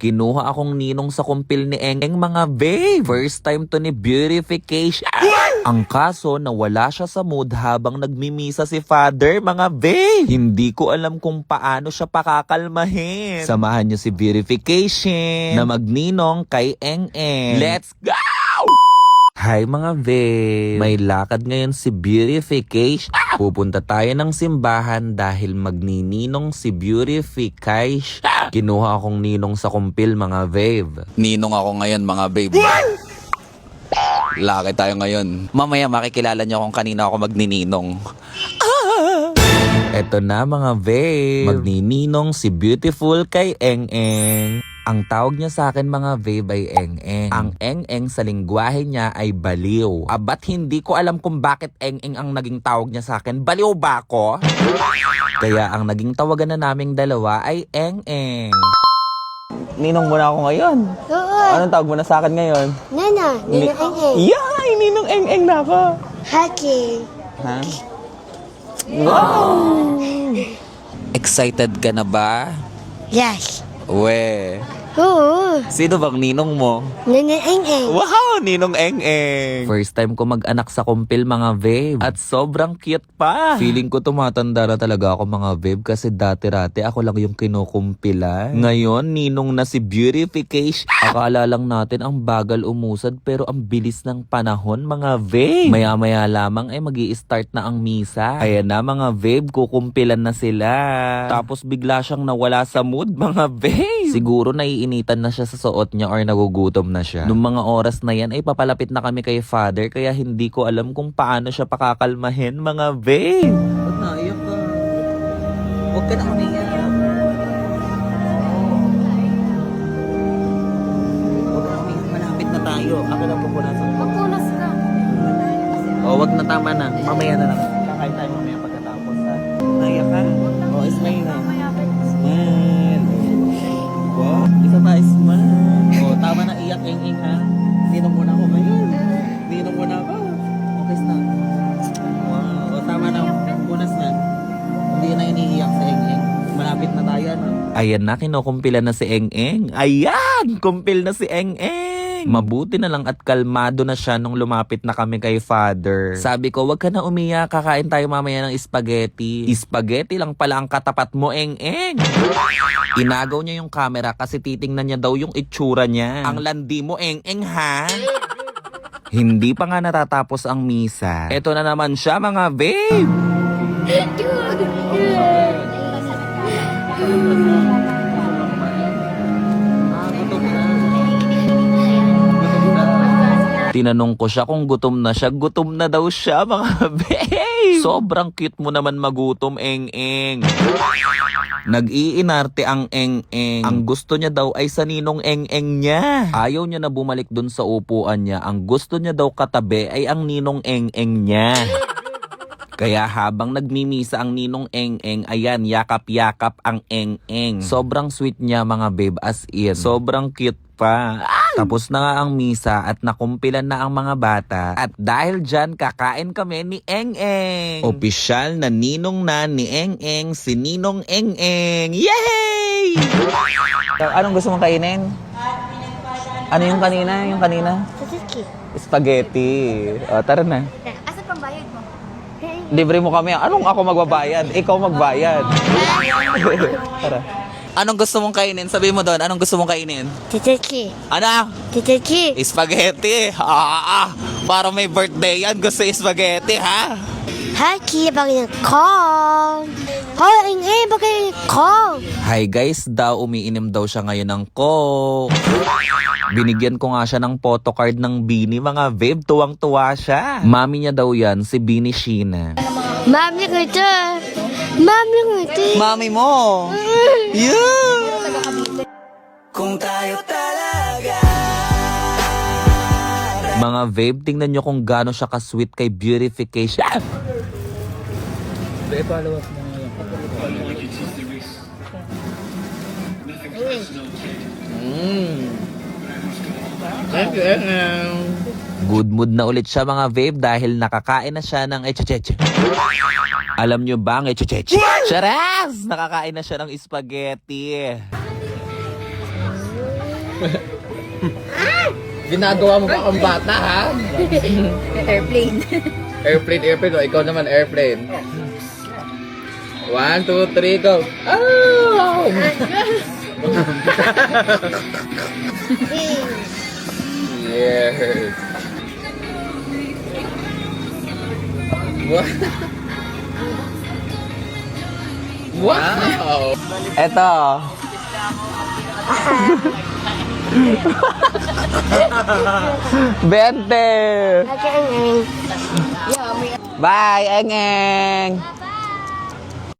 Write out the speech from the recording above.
Kinuha akong ninong sa kumpil ni Engeng mga babe. First time to ni beautification. Ang kaso, nawala siya sa mood habang nagmimisa si father, mga babe. Hindi ko alam kung paano siya pakakalmahin. Samahan niyo si beautification na magninong kay Engeng. Let's go! Hi mga babe! May lakad ngayon si Beautification. Pupunta tayo ng simbahan dahil magnininong si Beautification. Kinuha akong ninong sa kumpil mga babe. Ninong ako ngayon mga babe. Laki tayo ngayon. Mamaya makikilala niyo kung kanina ako magnininong. Eto na mga babe. Magnininong si Beautiful kay Eng Eng. Ang tawag niya sa akin mga babe ay Eng Eng. Ang Eng Eng sa lingwahe niya ay baliw. Abat hindi ko alam kung bakit Eng Eng ang naging tawag niya sa akin. Baliw ba ako? Kaya ang naging tawagan na naming dalawa ay Eng Eng. Ninong mo na ako ngayon. Oo. Anong tawag mo na sa akin ngayon? Nana, Nina Eng Eng. Yay! Ninong eng-eng na ako. Haki. Ha? Wow! Excited ka na ba? Yes. We. Oo. Sino bang ninong mo? Nina Eng Eng. Wow! Ninong eng-eng. First time ko mag-anak sa kumpil mga babe. At sobrang cute pa. Feeling ko tumatanda na talaga ako mga babe kasi dati-rati ako lang yung kinukumpilan. Ngayon, ninong na si Beautification. Akala lang natin ang bagal umusad pero ang bilis ng panahon mga babe. Maya-maya lamang ay mag start na ang misa. Kaya na mga babe, kukumpilan na sila. Tapos bigla siyang nawala sa mood mga babe. Siguro naiinitan na siya sa suot niya or nagugutom na siya. Nung mga oras na yan ay papalapit na kami kay father kaya hindi ko alam kung paano siya pakakalmahin mga babe. Ba't naiyak ka? Huwag ka na umiyak. Tayo. Ako lang pupunasan. Magpunas na. O, wag na tama na. Mamaya na lang. Kakain tayo mamaya pagkatapos, ha? Naiyak ka? O, smile na. Smile. Wow. Isa pa, smile. O, tama na iyak, ing-ing, ha? Ninong muna ako ngayon. Ninong muna ako. Okay na. Wow. O, tama na. Punas na. Hindi na iniiyak sa ing-ing. Malapit na tayo, no? Ayan na, kinukumpilan na si Eng Eng. Ayan, kumpil na si Eng Eng. Mabuti na lang at kalmado na siya nung lumapit na kami kay father. Sabi ko, wag ka na umiyak, kakain tayo mamaya ng spaghetti. Spaghetti lang pala ang katapat mo, Eng Eng. Inagaw niya yung camera kasi titingnan niya daw yung itsura niya. Ang landi mo, Eng Eng ha? Hindi pa nga natatapos ang misa. Eto na naman siya mga babe. Tinanong ko siya kung gutom na siya. Gutom na daw siya, mga babe. Sobrang cute mo naman magutom, eng-eng. Nag-iinarte ang eng-eng. Ang gusto niya daw ay sa ninong eng-eng niya. Ayaw niya na bumalik dun sa upuan niya. Ang gusto niya daw katabi ay ang ninong eng-eng niya. Kaya habang nagmimisa ang ninong eng-eng, ayan, yakap-yakap ang eng-eng. Sobrang sweet niya mga babe as in. Sobrang cute pa. Tapos na nga ang misa at nakumpilan na ang mga bata. At dahil dyan, kakain kami ni Eng-Eng. Opisyal na ninong na ni Eng-Eng, si Ninong Eng-Eng. Yay! Anong gusto mong kainin? Ano yung kanina? Yung kanina? Suzuki. Spaghetti. O, tara na. Asa pang bayad mo? Libre mo kami. Anong ako magbabayad? Ikaw magbayad. Tara. Anong gusto mong kainin? Sabi mo doon, anong gusto mong kainin? Suzuki. Ano? Suzuki. Spaghetti. Ah, ah. Para may birthday yan, gusto spaghetti, ha? Haki, bagay ng kong. Hoy, Eng, bagay ng kong. Hi guys, daw umiinom daw siya ngayon ng coke. Binigyan ko nga siya ng photocard ng Bini, mga babe, tuwang-tuwa siya. Mami niya daw yan, si Bini Sheena. Mami ko ito. Mami ko ito. Mami mo. Yeah. Mga babe, tingnan nyo kung gaano siya ka-sweet kay beautification. Good mood na ulit siya mga babe dahil nakakain na siya ng echecheche. Alam nyo ba ang echecheche? Charas! Nakakain na siya ng spaghetti. Ginagawa mo ba kang bata, ha? Airplane. Airplane, airplane. O, ikaw naman, airplane. One, two, three, go. Oh! yes. Wow. Wow! Eto. Bente! Bye, Engeng!